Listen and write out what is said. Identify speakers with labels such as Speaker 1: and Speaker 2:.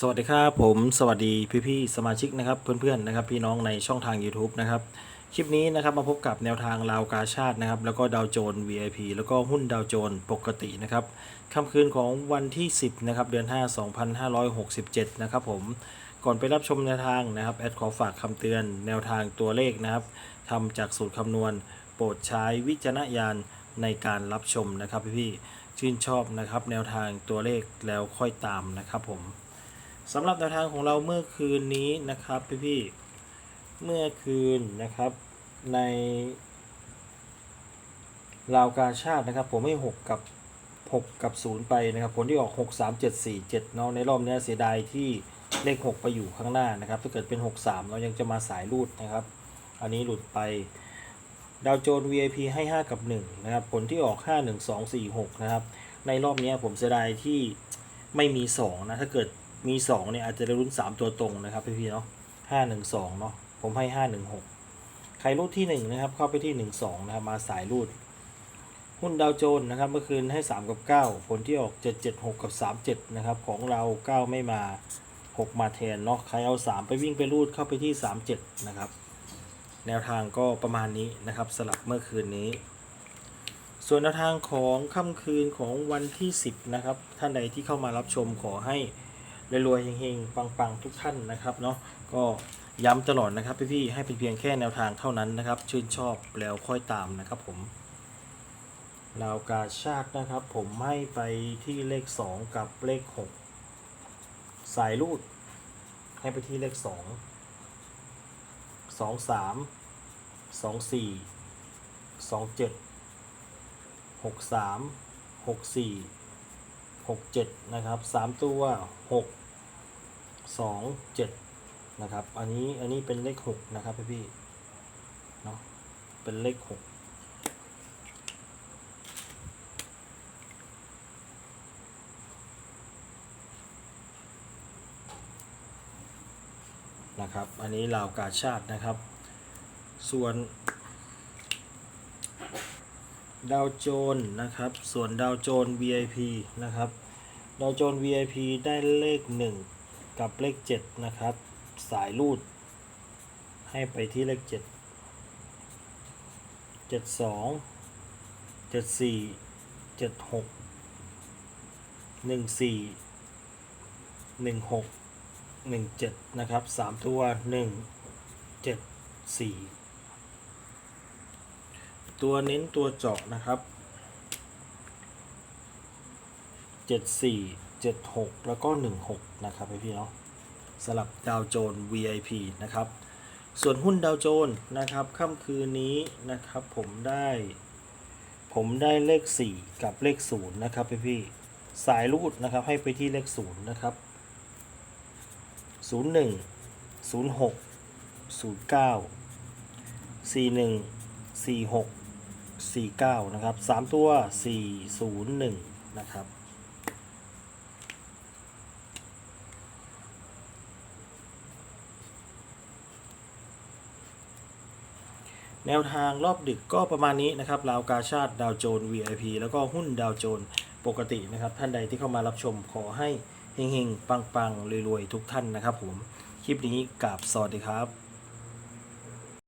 Speaker 1: สวัสดีครับผมสวัสดีพี่ๆสมาชิกนะครับเพื่อนๆนะครับพี่น้องในช่องทาง YouTube นะครับคลิปนี้นะครับมาพบกับแนวทางลาวกาชาตินะครับแล้วก็ดาวโจน VIP แล้วก็หุ้นดาวโจนปกตินะครับค่ำคืนของวันที่ 10นะครับเดือน 5 2567 นะครับผมก่อนไปรับชมแนวทางนะครับแอดขอฝากคำเตือนแนวทางตัวเลขนะครับทำจากสูตรคำนวณ โปรดใช้วิจารณญาณในการรับชมนะครับพี่ๆชื่นชอบนะครับแนวทางตัวเลขแล้วค่อยตามนะครับผม สำหรับแนวทางของเราเมื่อคืนนี้นะครับพี่พี่ๆเมื่อคืนนะครับในลาวกาชาตินะครับ ผมให้6กับ 6 กับ 0 ไปนะครับ ผลที่ออก 6 3 7 4 7เนาะในรอบนี้เสียดายที่เลข 6 ไปอยู่ข้างหน้านะครับ ถ้าเกิดเป็น 6 3 เรายังจะมาสายรูดนะครับ อันนี้หลุดไปดาวโจน VIP ให้ 5 กับ 1 นะครับ ผลที่ออก 5 1 2 4 6 นะครับ ในรอบนี้ผมเสียดายที่ไม่มี 2 นะ ถ้าเกิด มี2เนี่ยอาจจะได้ลุ้น3ตัวตรงนะครับพี่ๆเนาะ5 1 2เนาะผมให้5 1 6ใครรูดที่1นะครับเข้าไปที่1 2นะครับมาสายรูด หุ้นดาวโจนส์นะครับเมื่อคืนให้3กับ9ผลที่ออก7 7 6กับ3 7นะครับของเรา9ไม่มา6มาแทนเนาะใครเอา3ไปวิ่งไปรูดเข้าไปที่3 7นะครับแนวทางก็ประมาณนี้นะครับสลับเมื่อคืนนี้ ส่วนแนวทางของค่ำคืนของวันที่ 10 นะครับ ท่านใดที่เข้ามารับชมขอให้ รวยๆเฮงๆ ปังๆ ทุกท่านนะครับเนาะก็ย้ำตลอดนะครับพี่ๆให้เป็นเพียงแค่แนวทางเท่านั้นนะครับ ชื่นชอบแล้วค่อยตามนะครับผมลาวกาชาตินะครับ ผมให้ไปที่เลข 2 กับเลข 6 สายรูด ให้ไปที่เลข2สองสามสองสี่ สองเจ็ดหกเจ็ดนะครับสามตัวหกสองเจ็ดนะครับ อันนี้อันนี้เป็นเลขหกนะครับพี่พี่เนาะเป็นเลขหกนะครับ อันนี้ลาวกาชาตินะครับ ส่วน ดาวโจนนะครับ ส่วนดาวโจน VIP นะครับ ดาวโจน VIP ได้เลข 1 กับเลข 7 นะครับ สายรูด ให้ไปที่เลข 7 72 74 76 14 16 17 นะครับ 3 ตัว 1 7 4 ตัวเน้นตัวเจาะนะครับ 74 76 แล้วก็ 16 นะครับพี่เนาะสลับดาวโจน VIP นะครับ ส่วนหุ้นดาวโจนนะครับค่ำคืนนี้นะครับผมได้ ผมได้เลข 4 กับเลข 0 นะครับพี่ๆสายรูดนะครับให้ไปที่เลข 0 นะครับ 01 06 09 41 46 49 นะครับ 3 ตัว 401 นะครับ แนวทางรอบดึกก็ประมาณนี้นะครับลาวกาชาติดาวโจน VIP แล้วก็หุ้นดาวโจนปกตินะครับ ท่านใดที่เข้ามารับชมขอให้เฮงๆ ปังๆ รวย ๆ ทุกท่านนะครับผม คลิปนี้กับสวัสดีครับ